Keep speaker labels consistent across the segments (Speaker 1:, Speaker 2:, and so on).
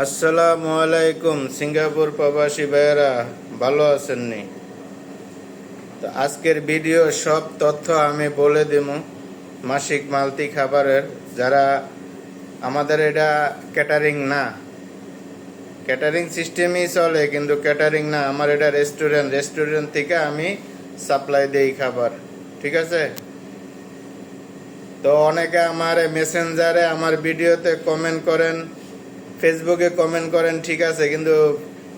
Speaker 1: আসসালামু আলাইকুম, সিঙ্গাপুর প্রবাসী ভাইয়েরা, ভালো আছেননি? তো আজকের ভিডিও সব তথ্য আমি বলে দেব মাসিক মালতি খাবারের। যারা আমাদের এটা ক্যাটারিং না ক্যাটারিং সিস্টেমই চলে, কিন্তু ক্যাটারিং না, আমার এটা রেস্টুরেন্ট রেস্টুরেন্ট থেকে আমি সাপ্লাই দেই খাবার, ঠিক আছে? তো অনেকে আমার মেসেঞ্জারে আমার ভিডিওতে কমেন্ট করেন ফেসবুকে কমেন্ট করেন, ঠিক আছে, কিন্তু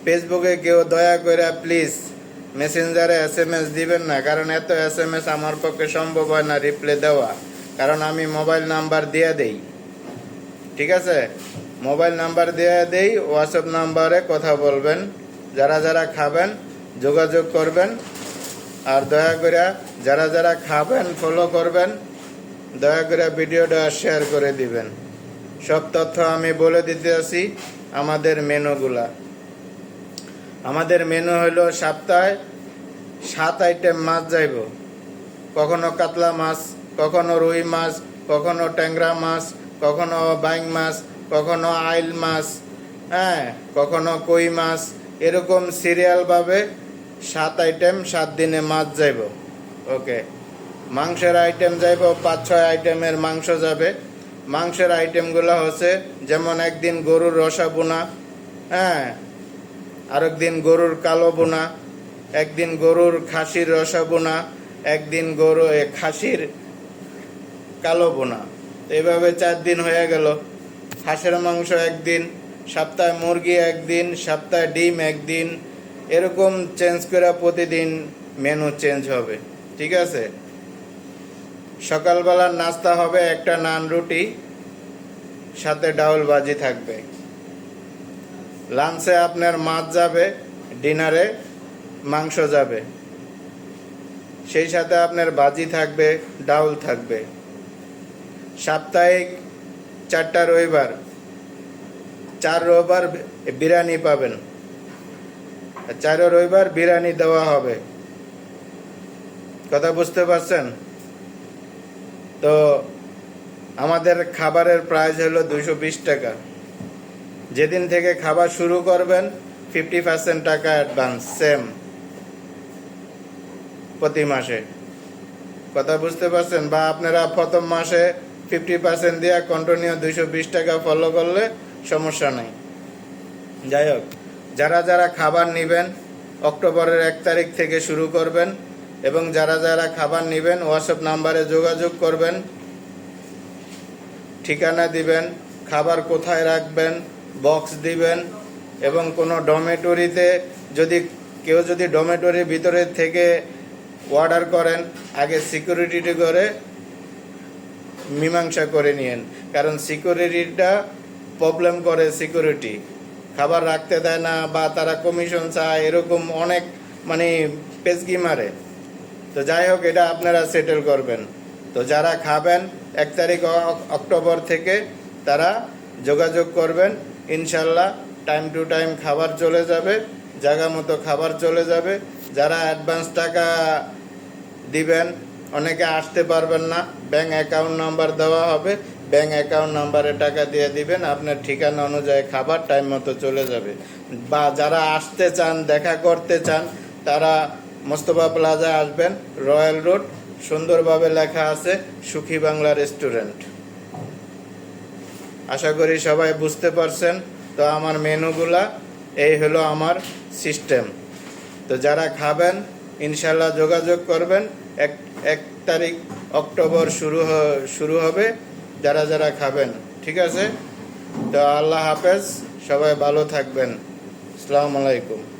Speaker 1: ফেসবুকে কেউ দয়া করে প্লিজ মেসেঞ্জারে এস এম এস দিবেন না, কারণ এত এস এম এস আমার পক্ষে সম্ভব হয় না রিপ্লাই দেওয়া। কারণ আমি মোবাইল নাম্বার দিয়ে দেই। ঠিক আছে? মোবাইল নাম্বার দিয়ে দেই হোয়াটসঅ্যাপ নাম্বারে কথা বলবেন, যারা যারা খাবেন, যোগাযোগ করবেন, আর দয়া করে যারা যারা খাবেন ফলো করবেন, দয়া করে ভিডিওটা শেয়ার করে দিবেন। সব তথ্য আমি বলে দিতে আসি আমাদের মেনুগুলা। আমাদের মেনু হলো সপ্তাহে সাত আইটেম মাছ যাইব। কখনো কাতলা মাছ, কখনো রুই মাছ, কখনো ট্যাংরা মাছ, কখনো বাইং মাছ, কখনো আইল মাছ হ্যাঁ কখনো কই মাছ, এরকম সিরিয়ালভাবে সাত আইটেম সাত দিনে মাছ যাইব। ওকে, মাংসের আইটেম যাইব, পাঁচ ছয় আইটেমের মাংস যাবে। মাংসের আইটেমগুলো হচ্ছে যেমন একদিন গরুর রসা বোনা হ্যাঁ আরেকদিন গরুর কালো বোনা, একদিন গরুর খাসির রসা বোনা, একদিন গরু খাসির কালো বোনা। এইভাবে চার দিন হয়ে গেল। হাঁসের মাংস একদিন, সপ্তাহে মুরগি একদিন, সপ্তাহে ডিম একদিন, এরকম চেঞ্জ করা প্রতিদিন মেনু চেঞ্জ হবে। ঠিক আছে? সকালবেলার নাস্তা হবে একটা নান রুটি, সাথে ডাউল ভাজি থাকবে। লাঞ্চে আপনার মাছ যাবে, ডিনারে মাংস যাবে। সেই সাথে আপনার ভাজি থাকবে, ডাউল থাকবে। সাপ্তাহিক চারটা রবিবার, চার রবিবার বিরিয়ানি পাবেন। চার রবিবার বিরিয়ানি দেওয়া হবে। কথা বুঝতে পারছেন? তো আমাদের খাবারের প্রাইস হলো দুশো বিশ টাকা। যেদিন থেকে খাবার শুরু করবেন ফিফটি পার্সেন্ট টাকা অ্যাডভান্স সেম প্রতি মাসে। কথা বুঝতে পারছেন? বা আপনারা প্রথম মাসে ফিফটি পার্সেন্ট দিয়ে কন্টিনিউ দুইশো বিশ টাকা ফলো করলে সমস্যা নেই। যাই হোক, যারা যারা খাবার নেবেন, অক্টোবরের এক তারিখ থেকে শুরু করবেন এবং যারা যারা খাবার নেবেন হোয়াটসঅ্যাপ নাম্বারে যোগাযোগ করবেন, ঠিকানা দিবেন, খাবার কোথায় রাখবেন বক্স দিবেন এবং কোনো ডমেটরিতে যদি, কেউ যদি ডমেটরির ভিতরে থেকে অর্ডার করেন, আগে সিকিউরিটি করে মীমাংসা করে নিয়েন। কারণ সিকিউরিটিটা প্রবলেম করে সিকিউরিটি খাবার রাখতে দেয় না বা তারা কমিশন চায়, এরকম অনেক মানে পেজগি মারে। তো যাই হোক, এটা আপনারা সেটেল করবেন। তো যারা খাবেন, এক তারিখ অক্টোবর থেকে তারা যোগাযোগ করবেন। ইনশাল্লাহ টাইম টু টাইম খাবার চলে যাবে জায়গা মতো খাবার চলে যাবে। যারা অ্যাডভান্স টাকা দিবেন, অনেকে আসতে পারবেন না। ব্যাঙ্ক অ্যাকাউন্ট নাম্বার দেওয়া হবে। ব্যাঙ্ক অ্যাকাউন্ট নাম্বারে টাকা দিয়ে দিবেন। আপনার ঠিকানা অনুযায়ী খাবার টাইম মতো চলে যাবে। বা যারা আসতে চান, দেখা করতে চান, তারা মোস্তফা প্লাজা আসবেন, রয়্যাল রোড, সুন্দরভাবে লেখা আছে, সুখী বাংলা রেস্টুরেন্ট। আশা করি সবাই বুঝতে পারছেন, তো আমার মেনুগুলা, এই হলো আমার সিস্টেম। তো যারা খাবেন ইনশাল্লাহ যোগাযোগ করবেন, এক এক তারিখ অক্টোবর শুরু শুরু হবে, যারা যারা খাবেন, ঠিক আছে? তো আল্লাহ হাফেজ, সবাই ভালো থাকবেন। আসসালামু আলাইকুম।